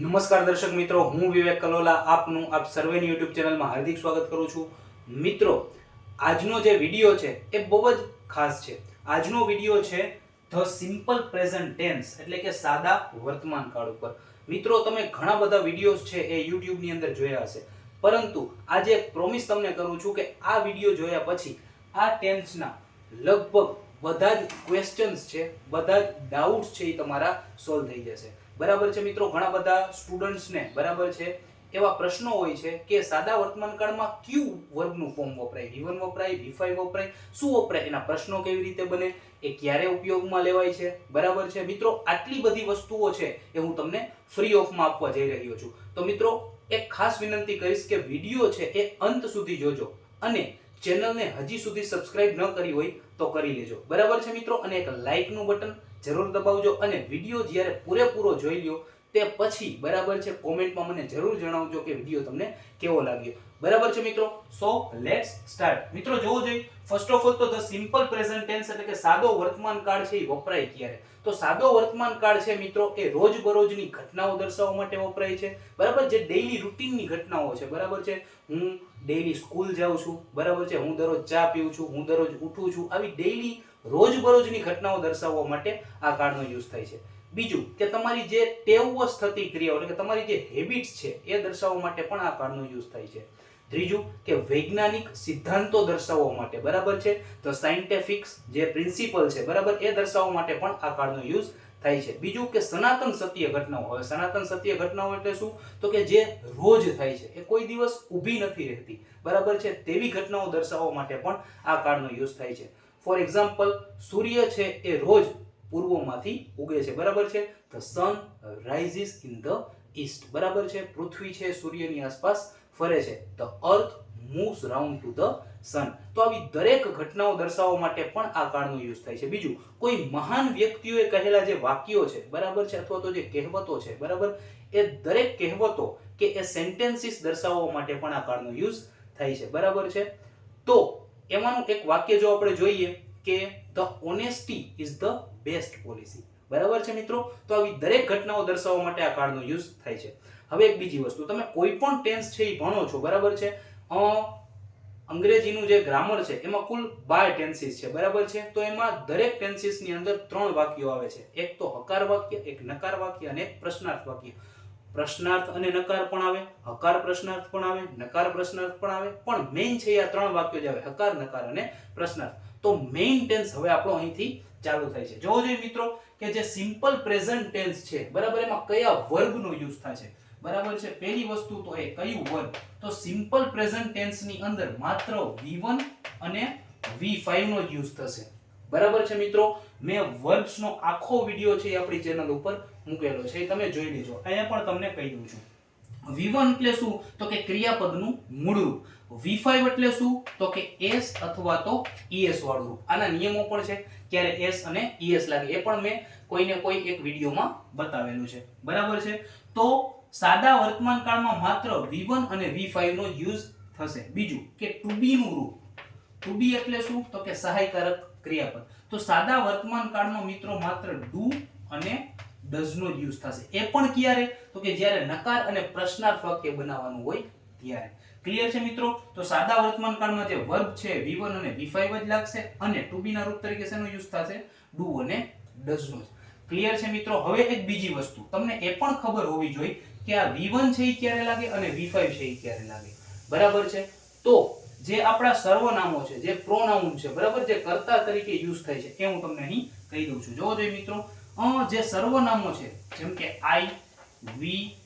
નમસ્કાર દર્શક મિત્રો, હું વિવેક કલોલા, આપનું, આપ સર્વેની યુટ્યુબ ચેનલમાં હાર્દિક સ્વાગત કરું છું. મિત્રો, આજનો જે વીડિયો છે, એ બહુ જ ખાસ છે. આજનો વીડિયો છે, ધ સિમ્પલ પ્રેઝન્ટ ટેન્સ, એટલે કે સાદા વર્તમાન કાળ ઉપર. મિત્રો, તમે ઘણા બધા વિડીયોઝ છે, એ યુટ્યુબની અંદર જોયા હશે. પરંતુ, આજે એક પ્રોમિસ તમને કરું છું કે આ વીડિયો જોયા પછી, આ ટેન્સના લગભગ બધા જ ક્વેશ્ચન્સ છે, બધા જ ડાઉટ્સ છે એ તમારા સોલ્વ થઈ જશે. બરાબર છે મિત્રો? ઘણા બધા સ્ટુડન્ટ્સને બરાબર છે? એવા પ્રશ્નો હોય છે કે સાદા વર્તમાનકાળમાં ક્યુ વર્ગનું ફોર્મ વપરાય? V1 વપરાય V5 વપરાય? શું વપરાય? એના પ્રશ્નો કેવી રીતે બને? એ ક્યારે ઉપયોગમાં લેવાય છે? બરાબર છે? મિત્રો, આટલી બધી વસ્તુઓ છે એ હું તમને ફ્રી ઓફમાં આપવા જઈ રહ્યો છું. તો મિત્રો, એક ખાસ વિનંતી કરીશ કે વીડિયો છે એ અંત સુધી જોજો અને ચેનલને હજી સુધી સબસ્ક્રાઇબ ન કરી હોય તો કરી લેજો. બરાબર છે મિત્રો? અને એક લાઇકનું બટન જરૂર દબાવજો અને વીડિયો જ્યારે પૂરેપૂરો જોઈ લ્યો, તે પછી બરાબર છે, કોમેન્ટમાં મને જરૂર જણાવજો કે વીડિયો તમને કેવો લાગ્યો. બરાબર છે મિત્રો? સો લેટ્સ સ્ટાર્ટ મિત્રો, જોવો જોઈએ. ફર્સ્ટ ઓફ ઓલ તો ધ સિમ્પલ પ્રેઝન્ટ ટેન્સ એટલે કે સાદો વર્તમાન કાળ છે એ વપરાય ક્યારે? તો સાદો વર્તમાન કાળ છે મિત્રો, એ રોજબરોજની ઘટનાઓ દર્શાવવા માટે વપરાય છે. બરાબર જે ડેઈલી રૂટીનની ઘટનાઓ છે. બરાબર છે? હું ડેઈલી સ્કૂલ જાઉં છું. બરાબર છે? હું દરરોજ ચા પીઉં છું. હું દરરોજ ઉઠું છું. આવી ડેઈલી રોજબરોજની ઘટનાઓ દર્શાવવા માટે આ કાર્ડનો યુઝ થાય છે. બીજું કે તમારી જે ટેવવશ થતી ક્રિયાઓ એટલે કે તમારી જે હેબિટ્સ છે એ દર્શાવવા માટે પણ આ કાર્ડનો યુઝ થાય છે. ત્રીજું કે વૈજ્ઞાનિક સિદ્ધાંતો દર્શાવવા માટે બરાબર છે. તો સાયન્ટિફિક્સ જે પ્રિન્સિપલ છે બરાબર એ દર્શાવવા માટે પણ આ કાર્ડનો યુઝ થાય છે. બીજું કે સનાતન સત્ય ઘટનાઓ હવે સનાતન સત્ય ઘટનાઓ એટલે શું? તો કે જે રોજ થાય છે એ કોઈ દિવસ ઊભી નથી રહેતી. બરાબર છે? તેવી ઘટનાઓ દર્શાવવા માટે પણ આ કાર્ડનો યુઝ થાય છે. ફોર એક્ઝામ્પલ સૂર્ય છે એ રોજ પૂર્વમાંથી ઉગે છે. બરાબર છે? The sun rises in the east બરાબર છે? પૃથ્વી છે સૂર્યની આસપાસ ફરે છે. The earth moves round to the sun તો આવી દરેક ઘટનાઓ દર્શાવવા માટે પણ આ કાળનો યુઝ થાય છે. બીજું, કોઈ મહાન વ્યક્તિઓએ કહેલા જે વાક્યો છે, બરાબર છે? અથવા તો જે કહેવતો છે, બરાબર? એ દરેક કહેવતો કે એ સેન્ટેન્સીસ દર્શાવવા માટે પણ આ કાળનો યુઝ થાય છે. બરાબર છે? તો એમાંનું એક વાક્ય જો આપણે જોઈએ કે the honesty is the best policy. બરાબર છે મિત્રો? તો આવી દરેક ઘટનાઓ દર્શાવવા માટે આ કાર્ડનો યુઝ થાય છે. હવે એક બીજી વસ્તુ. તમે કોઈ પણ ટેન્સ છે એ ભણો છો, બરાબર છે? અંગ્રેજીનું જે ગ્રામર છે, એમાં કુલ બાર ટેન્સીસ છે, બરાબર છે? તો એમાં દરેક ટેન્સીસની અંદર ત્રણ વાક્યો આવે છે. એક તો હકાર વાક્ય, એક નકાર વાક્ય અને એક પ્રશ્નાર્થ વાક્ય. પ્રશ્નાર્થ અને નકાર પણ આવે, હકાર પ્રશ્નાર્થ પણ આવે, નકાર પ્રશ્નાર્થ પણ આવે. પણ મેઇન છે આ ત્રણ વાક્યો જ આવે, હકાર, નકાર અને પ્રશ્નાર્થ. તો મેઇન ટેન્સ હવે આપણો અહીંથી ચાલુ થાય છે. જોવો જોઈએ મિત્રો કે જે સિમ્પલ પ્રેઝન્ટ ટેન્સ છે, બરાબર, એમાં કયા વર્ગનો યુઝ થાય છે? બરાબર છે? પહેલી વસ્તુ તો એ, કયું વર્ગ? તો સિમ્પલ પ્રેઝન્ટ ટેન્સની અંદર માત્ર V1 અને V5 નો યુઝ થશે. બરાબર છે મિત્રો? મેં વર્બ્સનો આખો વિડિયો છે એ આપણી ચેનલ ઉપર મૂકેલો છે. એ તમે જોઈ લેજો. અહીંયા પણ તમને કહી દઉં છું. V1 એટલે શું? તો કે ક્રિયાપદનું મૂળ રૂપ V5 એટલે શું? તો કે S અથવા તો ES વાળું રૂપ. આના નિયમો પણ છે. ક્યારે S અને ES લાગે. એ પણ મેં કોઈને કોઈ એક વિડીયોમાં બતાવેલું છે. બરાબર છે? તો સાદા વર્તમાન કાળમાં માત્ર V1 અને V5 નો યુઝ થશે. બીજું કે ટુ બી નું રૂપ. ટુ બી એટલે શું? તો કે સહાયકારક ક્રિયાપદ. તો સાદા વર્તમાન કાળમાં મિત્રો માત્ર ડુ અને ડઝ નો જ યુઝ થશે. એ પણ ક્યારે? તો કે જ્યારે નકાર અને પ્રશ્નાર્થ વાક્ય બનાવવાનું હોય ત્યારે. ક્લિયર છે મિત્રો? તો સાદા વર્તમાન કાળમાં જે વર્બ છે V1 અને V5 જ લાગશે અને ટુ બી ના રૂપ તરીકે શેનો યુઝ થશે? ડુ અને ડઝ નો ક્લિયર છે મિત્રો? હવે એક બીજી વસ્તુ. તમને એ પણ ખબર હોવી જોઈએ કે આ V1 છે એ ક્યારે લાગે અને V5 છે એ ક્યારે લાગે. બરાબર છે? તો જે આપણા સર્વનામો છે, જે પ્રોનાઉન છે, બરાબર? જે કર્તા તરીકે યુઝ થાય છે, એ હું તમને અહીં કહી દઉં છું. જોવો જોઈએ મિત્રો જે સર્વનામો છે, જેમ કે આઈ, વી,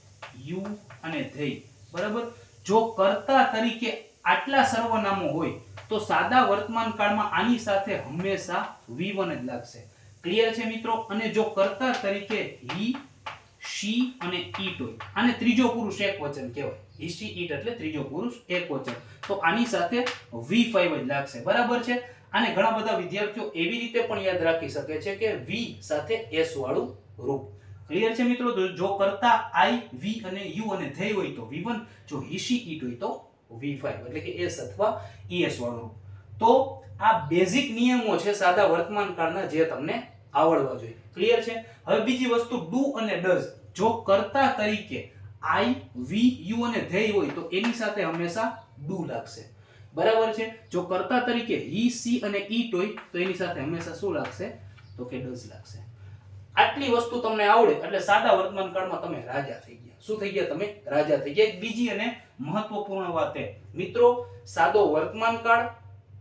યુ અને ધેય બરાબર? જો કર્તા તરીકે આટલા સર્વનામો હોય, તો સાદા વર્તમાન કાળમાં આની સાથે હંમેશા વી વન જ લાગશે. ક્લિયર છે મિત્રો? અને જો કર્તા તરીકે હી શી અને ઈટ હોય. આને ત્રીજો પુરુષ એક વચન કહેવાય. હી શી, ઈટ એટલે ત્રીજો પુરુષ એક વચન. તો આની સાથે વી ફાઈવ જ લાગશે. બરાબર છે? આને ઘણા બધા વિદ્યાર્થીઓ એવી રીતે પણ યાદ રાખી શકે છે કે વી સાથે એસ વાળું રૂપ. ક્લિયર છે મિત્રો? જો કરતા આઈ વી અને યુ અને ધેય હોય તો V1 જો હિસી ઈટ હોય તો વી ફાઈવ એટલે કે એસ અથવા ઈએસ વાળું રૂપ. તો આ બેઝિક નિયમો છે સાદા વર્તમાન કાળના જે તમને આવડવા જોઈએ. ક્લિયર છે? હવે બીજી વસ્તુ ડુ અને ડઝ જો કર્તા તરીકે આઈ, વી, યુ અને ધેય હોય તો એની સાથે હંમેશા ડુ લાગશે. બરાબર છે? જો કર્તા તરીકે હી, સી અને ઈટ હોય તો એની સાથે હંમેશા શું લાગશે? તો કે ડઝ લાગશે. આટલી વસ્તુ તમને આવડે એટલે સાદા વર્તમાન કાળમાં તમે રાજા થઈ ગયા. શું થઈ ગયા તમે? રાજા થઈ ગયા. એક બીજી અને મહત્વપૂર્ણ વાત એ. મિત્રો, સાદો વર્તમાન કાળ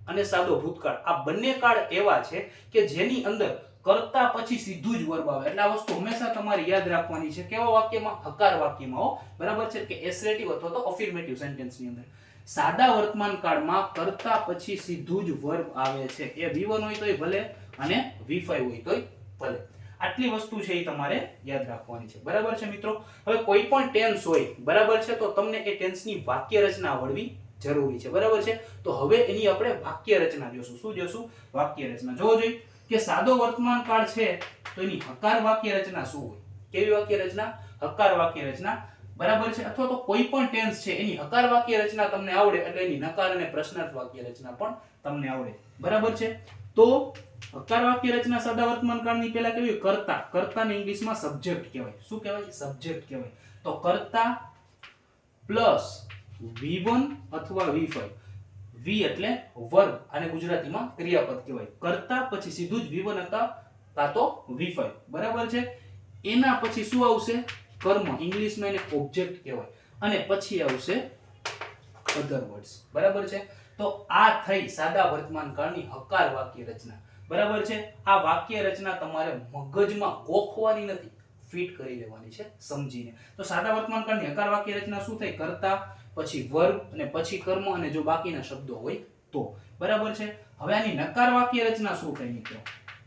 અને સાદો ભૂતકાળ. આ બંને કાળ એવા છે કે જેની અંદર કરતા પછી સીધું જ વર્બ આવે. એટલે આ વસ્તુ હંમેશા તમારે યાદ રાખવાની છે. કેવા વાક્યમાં? હકાર વાક્યમાં, હો. બરાબર છે કે એસરેટિવ અથવા તો અફિર્મેટિવ સેન્ટેન્સની અંદર. સાદા વર્તમાન કાળમાં કરતા પછી સીધું જ વર્બ આવે છે. એ V1 હોય તોય ભલે અને V5 હોય તોય ભલે. આટલી વસ્તુ છે એ તમારે યાદ રાખવાની છે. બરાબર છે મિત્રો? હવે કોઈ પણ ટેન્સ હોય, બરાબર છે? તો તમને એ ટેન્સની વાક્ય રચના આવડવી જરૂરી છે. બરાબર છે? તો હવે એની આપણે વાક્ય રચના જોશું. શું જોશું? વાક્ય રચના. જોવો જોઈએ કે સાદો વર્તમાન કાળ છે, તો એની હકાર વાક્ય રચના શું હોય? કેવી વાક્ય રચના? હકાર વાક્ય રચના. બરાબર છે? અથવા તો કોઈ પણ ટેન્સ છે, એની હકાર વાક્ય રચના તમને આવડે એટલે એની નકાર અને પ્રશ્નાર્થ વાક્ય રચના પણ તમને આવડે. બરાબર છે? તો હકાર વાક્ય રચના સાદા વર્તમાન કાળની પહેલા કેવી કરતા કરતા. કર્તાને ઇંગ્લિશમાં સબ્જેક્ટ કહેવાય. શું કહેવાય? સબ્જેક્ટ કહેવાય. તો કર્તા પ્લસ V1 અથવા V5 V એટલે વર્ગ અને ગુજરાતીમાં ક્રિયાપદ કહેવાય. કરતા પછી સીધું જ V1 હતા કાં તો V5 બરાબર છે? એના પછી શું આવશે? કર્મ. ઇંગ્લિશમાં એને ઓબ્જેક્ટ કહેવાય. અને પછી આવશે અધર વર્ડ્સ બરાબર છે? તો આ થઈ સાદા વર્તમાન કાળની હકાર વાક્ય રચના. બરાબર છે? આ વાક્ય રચના તમારે મગજમાં ગોખવાની નથી. ફિટ કરી લેવાની છે, સમજીને. તો સાદા વર્તમાન કાળની હકાર વાક્ય રચના શું થાય કરતા પછી વર્બ અને પછી કર્મ અને જો બાકીના શબ્દો હોય તો. બરાબર છે? હવે આની નકાર વાક્ય રચના શું થાય મિત્રો?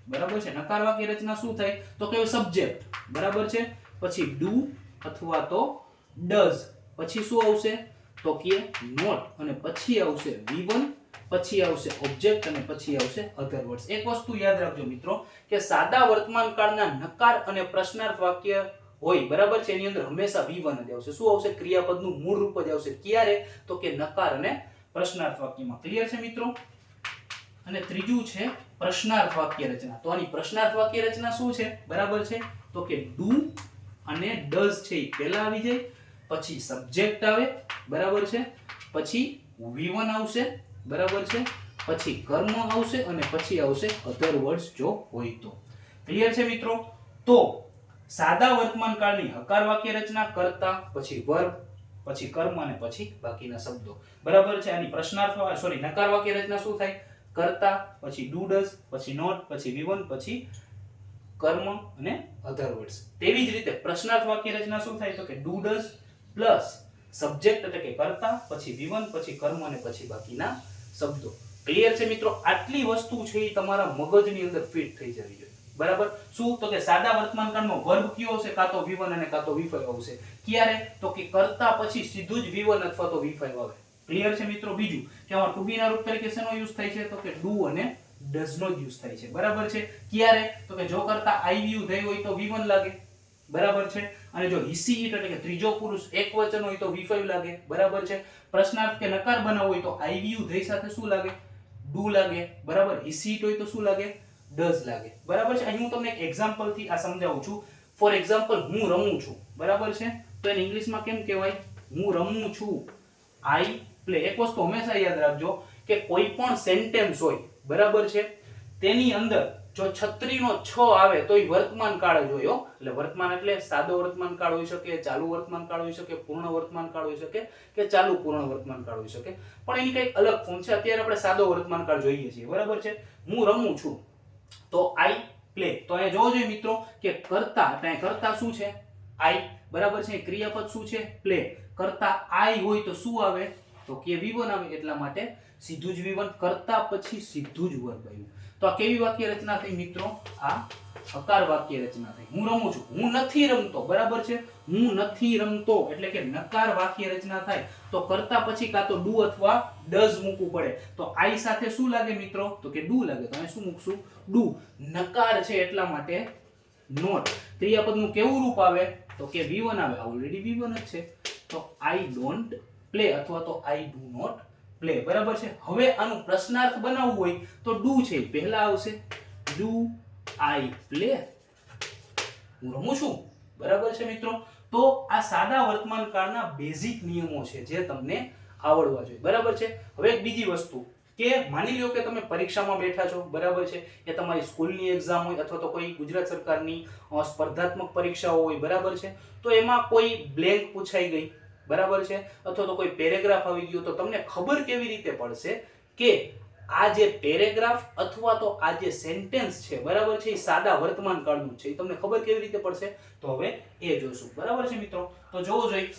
બરાબર છે? નકાર વાક્ય રચના શું થાય તો કે સબ્જેક્ટ બરાબર છે? પછી ડુ અથવા તો ડઝ પછી શું આવશે? તો કે નોટ અને પછી આવશે V1 પછી આવશે ઓબ્જેક્ટ અને પછી આવશે અધર વર્ડ્સ એક વસ્તુ યાદ રાખજો મિત્રો, કે સાદા વર્તમાન કાળના નકાર અને પ્રશ્નાર્થ વાક્ય હોય, બરાબર છે? એની અંદર હંમેશા V1 જ આવશે. શું આવશે? ક્રિયાપદનું મૂળ રૂપ જ આવશે. ક્યારે? તો કે નકાર અને પ્રશ્નાર્થ વાક્યમાં. ક્લિયર છે મિત્રો? અને ત્રીજું છે પ્રશ્નાર્થ વાક્ય રચના. તો આની પ્રશ્નાર્થ વાક્ય રચના શું છે? બરાબર છે? તો કે ડુ અને ડઝ છે એ પહેલા આવી જાય, પછી સબ્જેક્ટ આવે, બરાબર છે? પછી V1 આવશે, બરાબર છે? પછી કર્મ આવશે અને પછી આવશે અધર વર્ડ્સ જો હોય તો. ક્લિયર છે મિત્રો? તો સાદા વર્તમાન કાળની હકાર વાક્ય રચના કરતા પછી વર્બ, પછી કર્મ અને પછી બાકીના શબ્દો. બરાબર છે? આની પ્રશ્નાર્થ સોરી નકાર વાક્ય રચના શું થાય? કરતા, પછી ડુ ડઝ પછી નોટ પછી વિવન પછી કર્મ અને અધર વર્ડ્સ તેવી જ રીતે પ્રશ્નાર્થ વાક્ય રચના શું થાય? તો કે ડુ ડઝ પ્લસ સબ્જેક્ટ એટલે કે કરતા, પછી વિવન પછી કર્મ અને પછી બાકીના શબ્દો. ક્લિયર છે મિત્રો? આટલી વસ્તુ છે એ તમારા મગજની અંદર ફિટ થઈ જવી જોઈએ. બરાબર? શું? તો કે સાદા વર્તમાન વર્ગ કયો હશે? કાં તો V1 અને કાં તો V5 આવશે. ક્યારે? તો કે કરતા પછી સીધું જ V1 અથવા તો V5 આવે. ક્લિયર છે મિત્રો? બીજું, કે આમાં ટુ બી ના રૂપ તરીકે શેનો યુઝ થાય છે? તો કે ડુ અને ડઝ નો યુઝ થાય છે. બરાબર છે? ક્યારે? તો કે જો કરતા યુ થઈ હોય તો V1 લાગે. બરાબર છે? અને જો હિસી એટલે કે ત્રીજો પુરુષ એક વચન હોય તો V5 લાગે. બરાબર છે? પ્રશ્નાર્થ કે નકાર બનાવ હોય તો આઈ યુ ધેય સાથે શું લાગે? ડુ લાગે. બરાબર? હિસી હોય તો શું લાગે? ડઝ લાગે. બરાબર છે? અહીં હું તમને એક એક્ઝામ્પલથી આ સમજાવું છું. ફોર એક્ઝામ્પલ હું રમું છું. બરાબર છે? તો એને ઇંગ્લિશમાં કેમ કહેવાય? હું રમું છું. આઈ પ્લે એક વસ્તુ હંમેશા યાદ રાખજો કે કોઈ પણ સેન્ટેન્સ હોય, બરાબર છે? તેની અંદર જો છત્રીનો છ આવે, તો એ વર્તમાન કાળ જ હોય એટલે વર્તમાન એટલે સાદો વર્તમાન કાળ હોઈ શકે, ચાલુ વર્તમાન કાળ હોઈ શકે, પૂર્ણ વર્તમાન કાળ હોઈ શકે કે ચાલુ પૂર્ણ વર્તમાન કાળ હોઈ શકે. પણ એની કંઈક અલગ ફોર્મ છે. અત્યારે આપણે સાદો વર્તમાન કાળ જોઈએ છીએ. બરાબર છે? હું રમું છું. તો આઈ પ્લે તો અહીંયા જોવો જોઈએ મિત્રો કે કરતા, એટલે કરતા શું છે? આઈ. બરાબર છે? ક્રિયાપદ શું છે? પ્લે કરતા આઈ હોય તો શું આવે? તો કે વિવન આવે. એટલા માટે સીધું જ વિવન કરતા પછી સીધું જ વર્ગ આવ્યું તો આ કેવી વાક્ય રચના થઈ મિત્રો? આ હકાર વાક્ય રચના થઈ. હું રમું છું. હું નથી રમતો. બરાબર છે? હું નથી રમતો. એટલે કે નકાર વાક્ય રચના થાય. તો કરતા પછી કાં તો ડુ અથવા ડઝ મૂકવું પડે. તો આઈ સાથે શું લાગે મિત્રો? તો કે ડુ લાગે. તો શું મૂકશું? ડુ. નકાર છે એટલા માટે નોટ. ક્રિયાપદનું કેવું રૂપ આવે? તો કે V1 આવે. ઓલરેડી વી વન જ છે. તો આઈ ડોન્ટ પ્લે અથવા તો આઈ ડુ નોટ પ્લે બરાબર છે? હવે આનું પ્રશ્નાર્થ બનાવવું હોય તો ડુ છે? પહેલા આવશે ડુ આઈ પ્લે. હું રમું છું? બરાબર છે મિત્રો? તો આ સાદા વર્તમાન કાળના બેઝિક નિયમો છે જે તમને આવડવા જોઈએ. બરાબર છે? હવે એક બીજી વસ્તુ કે માની લો કે તમે પરીક્ષામાં બેઠા છો, બરાબર છે? કે તમારી સ્કૂલની એક્ઝામ હોય અથવા તો કોઈ ગુજરાત સરકારની સ્પર્ધાત્મક પરીક્ષાઓ હોય, બરાબર છે? તો એમાં કોઈ બ્લેન્ક પૂછાઈ ગઈ. બરાબર છે? અથવા તો કોઈ પેરેગ્રાફ આવી ગયો તો તમને ખબર કેવી રીતે પડશે કે આ જે પેરેગ્રાફ અથવા તો આ જે સેન્ટેન્સ છે, બરાબર છે? એ સાદા વર્તમાન કાળનું છે. એ તમને ખબર કેવી રીતે પડશે? તો હવે એ જોશું. બરાબર છે મિત્રો? તો જોવું જોઈએ.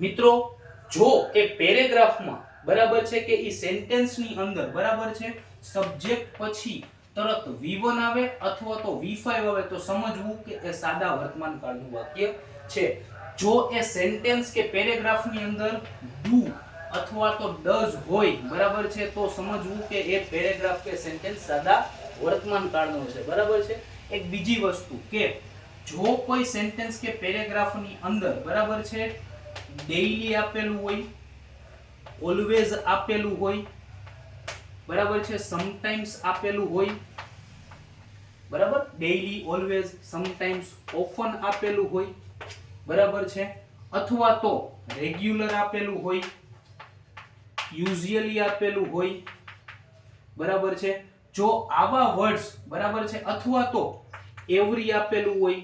મિત્રો, જો એ પેરેગ્રાફમાં બરાબર છે કે એ સેન્ટેન્સની અંદર બરાબર છે? સબ્જેક્ટ પછી તરત V1 આવે અથવા તો V5 આવે તો સમજવું કે એ સાદા વર્તમાન કાળનું વાક્ય છે. જો એ સેન્ટેન્સ કે પેરેગ્રાફની અંદર ડુ અથવા તો ડઝ હોય, બરાબર છે, તો સમજવું કે એ પેરેગ્રાફ કે સેન્ટેન્સ સાદા વર્તમાન કાળનો છે. બરાબર છે? એક બીજી વસ્તુ કે જો કોઈ સેન્ટેન્સ કે પેરેગ્રાફની અંદર, બરાબર છે ડેઈલી આપેલું હોય ઓલવેઝ આપેલું હોય બરાબર છે? સમટાઈમ્સ આપેલું હોય. બરાબર? ડેઈલી ઓલવેઝ સમટાઈમ્સ ઓફન આપેલું હોય. બરાબર છે? અથવા તો રેગ્યુલર આપેલું હોય. યુઝ્યુઅલી આપેલું હોય. બરાબર છે? જો આવા વર્ડ્સ બરાબર છે? અથવા તો એવરી આપેલું હોય.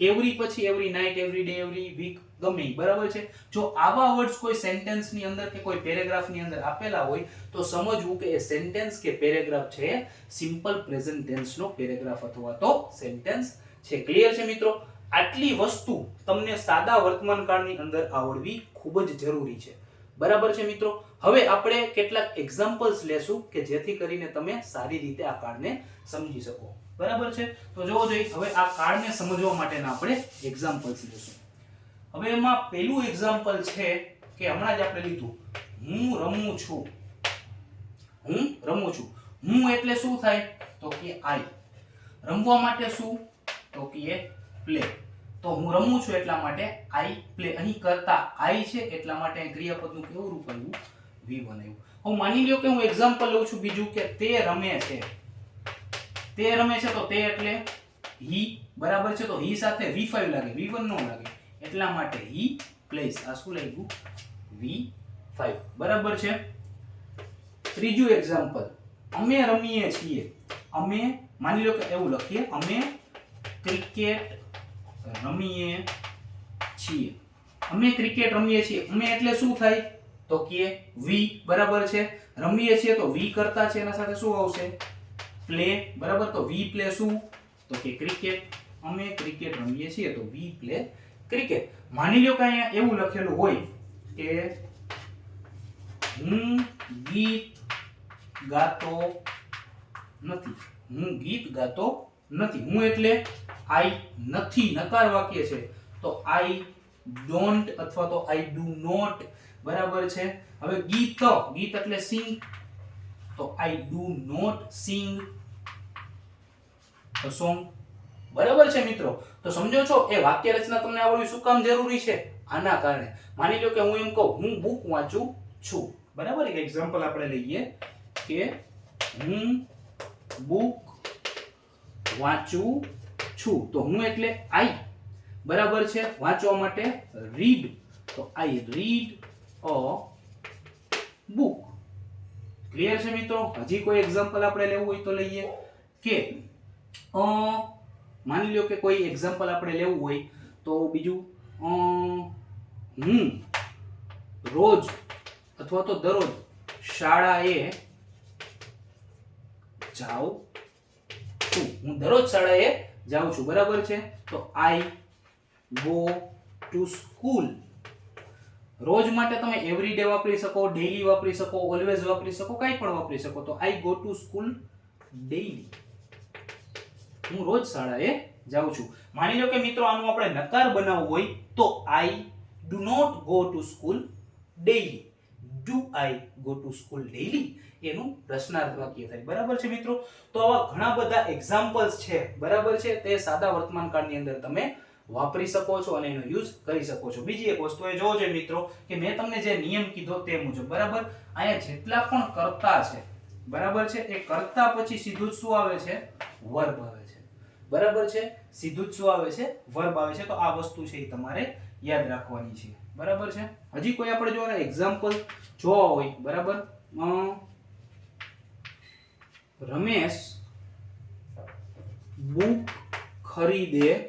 એવરી પછી every night every day every week ગમે બરાબર છે? જો આવા વર્ડ્સ કોઈ સેન્ટેન્સની અંદર કે કોઈ પેરેગ્રાફની અંદર આપેલા હોય, તો સમજવું કે એ સેન્ટેન્સ કે પેરેગ્રાફ છે સિમ્પલ પ્રેઝન્ટ ટેન્સનો પેરેગ્રાફ અથવા તો સેન્ટેન્સ છે. ક્લિયર છે મિત્રો? આટલી વસ્તુ તમને સાદા વર્તમાન કાળની અંદર આવડવી ખૂબ જ જરૂરી છે. બરાબર છે મિત્રો? હવે આપણે કેટલાક એક્ઝામ્પલ્સ લેશું કે જેથી કરીને તમે સારી રીતે આ કાર્ડને સમજી શકો. બરાબર છે? તો જોવો જોઈએ, હવે આ કાર્ડને સમજવા માટેના આપણે એક્ઝામ્પલ્સ લેશું. હવે એમાં પહેલું એક્ઝામ્પલ છે કે હમણાં જ આપણે લીધું. હું રમું છું. હું રમું છું. હું એટલે શું થાય? તો કે આઈ રમવા માટે શું? તો કે પ્લે તો હું રમું છું એટલા માટે આઈ પ્લે અહીં કરતા આઈ છે એટલા માટે અહીં ક્રિયાપદનું કેવું રૂપ આવ્યું? વી બનાવ્યું હું માની લ્યો કે હું એક્ઝામ્પલ લઉં છું બીજું કે તે રમે છે. તે રમે છે તો તે એટલે હી બરાબર છે તો હી સાથે વી ફાઈવ લાગે. વી વન નો લાગે. એટલા માટે હી પ્લેસ આ શું લાગ્યું? વી ફાઈવ બરાબર છે? ત્રીજું એક્ઝામ્પલ અમે રમીએ છીએ. અમે, માની લો કે એવું લખીએ, અમે ક્રિકેટ રમીએ છીએ. અમે ક્રિકેટ રમીએ છીએ. અમે એટલે શું થાય? તો કે વી બરાબર છે? રમીએ છીએ તો વી કરતા છે. એના સાથે શું આવશે? પ્લે બરાબર? તો વી પ્લે શું? તો કે ક્રિકેટ અમે ક્રિકેટ રમીએ છીએ તો વી પ્લે ક્રિકેટ માની લો કે અહીંયા એવું લખેલું હોય કે હું ગીત ગાતો નથી. હું ગીત ગાતો નથી. હું એટલે આઈ નથી. નકાર વાક્ય છે. તો આઈ ડોન્ટ અથવા તો આઈ ડુ નોટ બરાબર છે? હવે ગીત ગીત એટલે સિંગ તો I do not sing song બરાબર છે મિત્રો? તો સમજો છો, એ વાક્ય રચના તમને આવડવી શું કામ જરૂરી છે? આના કારણે. માની લો કે હું એમ કહું, હું બુક વાંચું છું. બરાબર? એક એક્ઝામ્પલ આપણે લઈએ કે હું બુક વાંચું છું. તો હું એટલે આઈ બરાબર છે? વાંચવા માટે રીડ તો I read a book clear છે મિત્રો? હજી કોઈ એક્ઝામ્પલ આપણે લેવું હોય તો લઈએ કે, અ માની લો કે કોઈ એક્ઝામ્પલ આપણે લેવું હોય, તો બીજું હું રોજ અથવા તો દરરોજ શાળાએ જાઉં છું. હું દરરોજ શાળાએ જાઉં છું. બરાબર છે? તો આઈ ગો ટુ સ્કૂલ રોજ માટે તમે એવરી ડે વાપરી શકો ડેઈલી વાપરી શકો ઓલવેઝ વાપરી શકો, કાંઈ પણ વાપરી શકો. તો I go to school daily હું રોજ શાળાએ જાઉં છું. માની લો કે મિત્રો આનું આપણે નકાર બનાવવું હોય તો I do not go to school daily do I go to school daily એનું પ્રશ્નાર્થ વાક્ય થાય. બરાબર છે મિત્રો? તો આવા ઘણા બધા એક્ઝામ્પલ્સ છે. બરાબર છે? તે સાદા વર્તમાન કાળની અંદર તમે વાપરી શકો છો અને એનો યુઝ કરી શકો છો. બીજી એક વસ્તુ એ જોવો જોઈએ મિત્રો કે મેં તમને જે નિયમ કીધો તે મુજબ. બરાબર? અહીંયા જેટલા પણ કરતા છે. બરાબર છે? એ કરતા પછી સીધું શું આવે છે? વર્બ બરાબર છે? સીધું જ શું આવે છે? વર્બ આવે છે. તો આ વસ્તુ છે એ તમારે યાદ રાખવાની છે. બરાબર છે? હજી કોઈ આપણે જો એક્ઝામ્પલ જોવા હોય, બરાબર? રમેશ બુક ખરીદે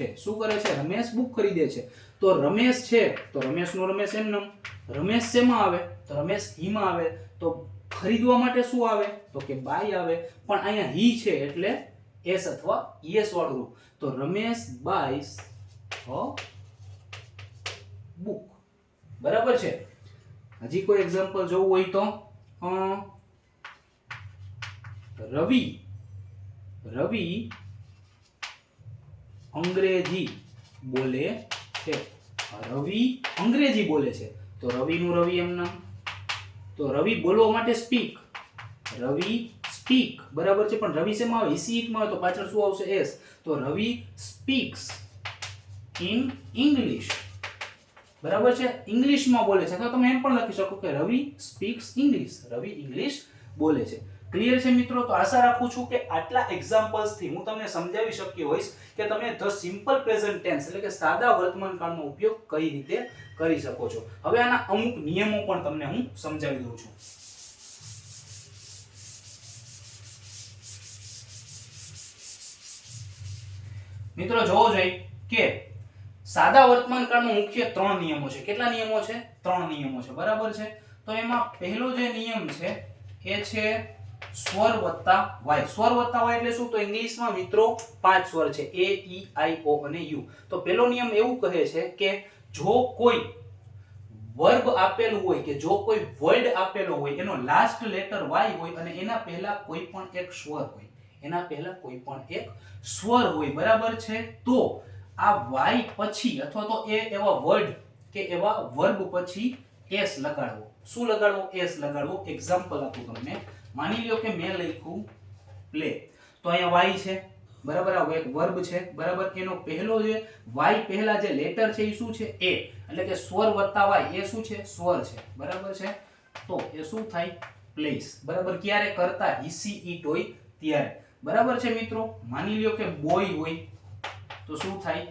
છે. શું કરે છે? રમેશ બુક ખરીદે છે. તો રમેશ છે, તો રમેશનો રમેશ એમ નામ રમેશ શેમાં આવે? તો રમેશ હીમાં આવે. તો ખરીદવા માટે શું આવે? તો કે બાય આવે. પણ અહીંયા હી છે એટલે એસ અથવા ઈએસ વાળું રૂપ. તો રમેશ બાયસ અ બુક. બરાબર છે? હજી કોઈ એક્ઝામ્પલ જોવું હોય તો? રવિ રવિ અંગ્રેજી બોલે છે. રવિ અંગ્રેજી બોલે છે. તો રવિનું રવિ એમ નામ તો રવિ બોલવા માટે સ્પીક રવિ સ્પીક બરાબર છે? પણ રવિ શેમાં આવે? ઈસીટમાં આવે તો પાછળ શું આવશે? એસ. તો રવિ સ્પીક્સ ઇન ઇંગ્લિશ. બરાબર છે? ઇંગ્લિશમાં બોલે છે. અથવા તમે એમ પણ લખી શકો કે Ravi speaks English. Ravi English બોલે છે. ક્લિયર છે મિત્રો? તો આશા રાખું છું કે આટલા એક્ઝામ્પલ્સથી હું તમને સમજાવી શક્યો હોઈશ કે તમે ધ સિમ્પલ પ્રેઝન્ટ ટેન્સ એટલે કે સાદા વર્તમાન કાળનો ઉપયોગ કઈ રીતે કરી શકો છો. હવે આના અમુક નિયમો પણ તમને હું સમજાવી દઉં છું. મિત્રો, જોવો જોઈએ કે સાદા વર્તમાન કાળમાં મુખ્ય ત્રણ નિયમો છે. કેટલા નિયમો છે? ત્રણ નિયમો છે. બરાબર છે? તો એમાં પહેલો જે નિયમ છે એ છે સ્વર વત્તા વાય. સ્વર વત્તા વાય એટલે શું? તો ઇંગ્લિશમાં મિત્રો પાંચ સ્વર છે. એ, ઈ, આઈ, ઓ અને યુ. તો પહેલો નિયમ એવું કહે છે કે જો કોઈ વર્બ આપેલું હોય કે જો કોઈ વર્ડ આપેલો હોય, એનો લાસ્ટ લેટર વાય હોય અને એના પહેલા કોઈ પણ એક સ્વર હોય એના પહેલા કોઈ પણ એક સ્વર હોય, બરાબર છે? તો આ વાય પછી અથવા તો એ એવા વર્ડ કે એવા વર્બ પછી એસ લગાડવો. શું લગાડવો? એસ લગાડવો. એક્ઝામ્પલ આપું તમને. માની લ્યો કે મેં લખ્યું પ્લે તો અહીંયા વાય છે. બરાબર? આ એક વર્બ છે. બરાબર? એનો પહેલો જે વાય પહેલા જે લેટર છે એ શું છે? એ. એટલે કે સ્વર વત્તા વાય. એ શું છે? સ્વર છે. બરાબર છે? તો એ શું થાય? પ્લેસ બરાબર? ક્યારે? કરતા, હિસી ઈટ હોય ત્યારે. બરાબર છે મિત્રો? માની લ્યો કે બોય હોય, તો શું થાય?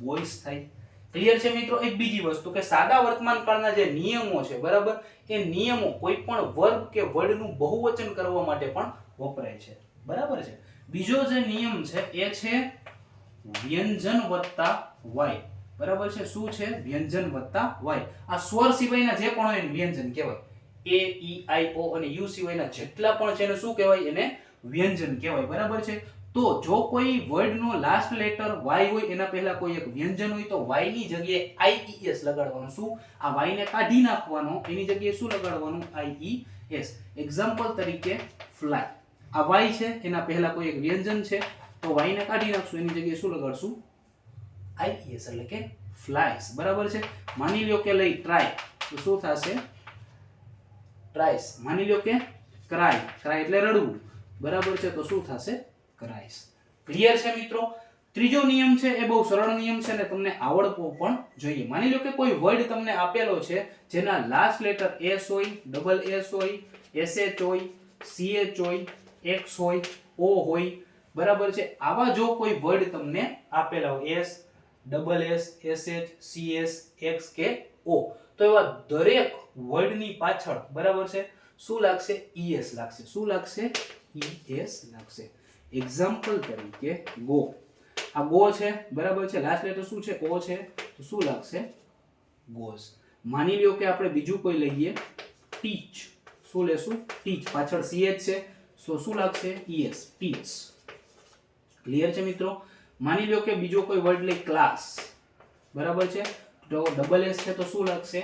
બોયસ થાય. ક્લિયર છે મિત્રો? એક બીજી વસ્તુ કે સાદા વર્તમાન કાળના જે નિયમો છે, બરાબર? એ નિયમો કોઈ પણ વર્ગ કે વર્ડનું બહુવચન કરવા માટે પણ વપરાય છે. બરાબર છે? બીજો જે નિયમ છે, એ છે વ્યંજન વત્તા વાય. બરાબર છે? શું છે? વ્યંજન વત્તા વાય. આ સ્વર સિવાયના જે પણ હોય વ્યંજન કહેવાય. એ ઈ આઈ ઓ અને યુ સિવાયના જેટલા પણ છે એને શું કહેવાય? એને વ્યંજન કહેવાય, બરાબર છે? તો જો કોઈ વર્ડનો લાસ્ટ લેટર વાય હોય, એના પહેલા કોઈ એક વ્યંજન હોય, તો વાયની જગ્યાએ આઈઈએસ લગાડવાનું. શું? આ વાય ને કાઢી નાખવાનો. એની જગ્યાએ શું લગાડવાનું? આઈઈએસ એક્ઝામ્પલ તરીકે ફ્લાય આ વાય છે, એના પહેલા કોઈ એક વ્યંજન છે, તો વાય ને કાઢી નાખશું. એની જગ્યાએ શું લગાડશું? આઈઈએસ એટલે કે ફ્લાયસ બરાબર છે? માની લ્યો કે લઈ ટ્રાય તો શું થશે? ટ્રાઇસ માની લ્યો કે ક્રાય ક્રાય એટલે રડવું. બરાબર છે, તો શું થશે? ક્રાઇસ ક્લિયર છે મિત્રો? ત્રીજો નિયમ છે, એ બહુ સરળ નિયમ છે ને તમને આવડવો પણ જોઈએ. માની લો કે કોઈ વર્ડ તમને આપેલો છે, જેના લાસ્ટ લેટર એસ હોય ડબલ એસ હોય એસએચ હોય સીએચ હોય એક્સ હોય ઓ હોય, બરાબર છે? આવા જો કોઈ વર્ડ તમને આપેલા હોય S double S SH CS X કે ઓ તો એવા દરેક વર્ડની પાછળ, બરાબર છે? શું લાગશે? ઈએસ લાગશે. શું લાગશે? ઈએસ લાગશે એક્ઝામ્પલ તરીકે ગો આ ગો છે, બરાબર છે? લાસ્ટ લેટર શું છે? ઓ છે. તો શું લાગશે? ગોઝ માની લ્યો કે આપણે બીજું કોઈ લઈએ. ટીચ શું લેશું? ટીચ પાછળ સીએચ છે. તો શું લાગશે? ઈએસ ટીચ ક્લિયર છે મિત્રો? માની લ્યો કે બીજો કોઈ વર્ડ લઈ ક્લાસ બરાબર છે? તો ડબલ એસ છે તો શું લાગશે?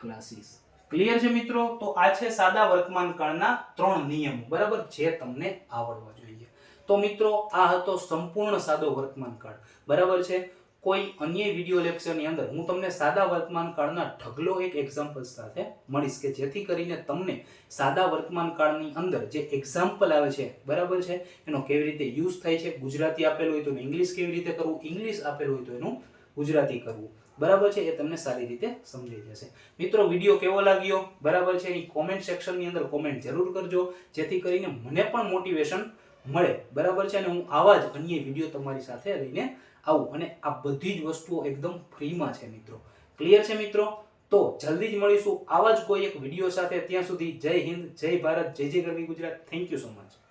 ક્લાસીસ ક્લિયર છે મિત્રો? તો આ છે સાદા વર્તમાન કાળના ત્રણ નિયમો. બરાબર? જે તમને આવડવા જોઈએ. તો મિત્રો, આ હતો સંપૂર્ણ સાદો વર્તમાન કાળ. બરાબર છે? કોઈ અન્ય વિડિયો લેક્ચરની અંદર હું તમને સાદા વર્તમાન કાળના ઢગલો એક એક્ઝામ્પલ સાથે મળીશ કે જેથી કરીને તમને સાદા વર્તમાન કાળની અંદર જે એક્ઝામ્પલ આવે છે, બરાબર છે? એનો કેવી રીતે યુઝ થાય છે? ગુજરાતી આપેલું હોય તો ઇંગ્લિશ કેવી રીતે કરવું? ઇંગ્લિશ આપેલું હોય તો એનું ગુજરાતી કરવું. બરાબર છે એ તમને સારી રીતે સમજાઈ જશે. મિત્રો, વીડિયો કેવો લાગ્યો? બરાબર છે? એની કોમેન્ટ સેક્શનની અંદર કોમેન્ટ જરૂર કરજો, જેથી કરીને મને પણ મોટિવેશન મળે. બરાબર છે? અને હું આવા જ અન્ય વીડિયો તમારી સાથે લઈને આવું. અને આ બધી જ વસ્તુઓ એકદમ ફ્રીમાં છે મિત્રો. ક્લિયર છે મિત્રો? તો જલ્દી જ મળીશું. આવા જ કોઈ એક વીડિયો સાથે. ત્યાં સુધી જય હિન્દ, જય ભારત, જય જય ગરવી Gujarat. Thank you so much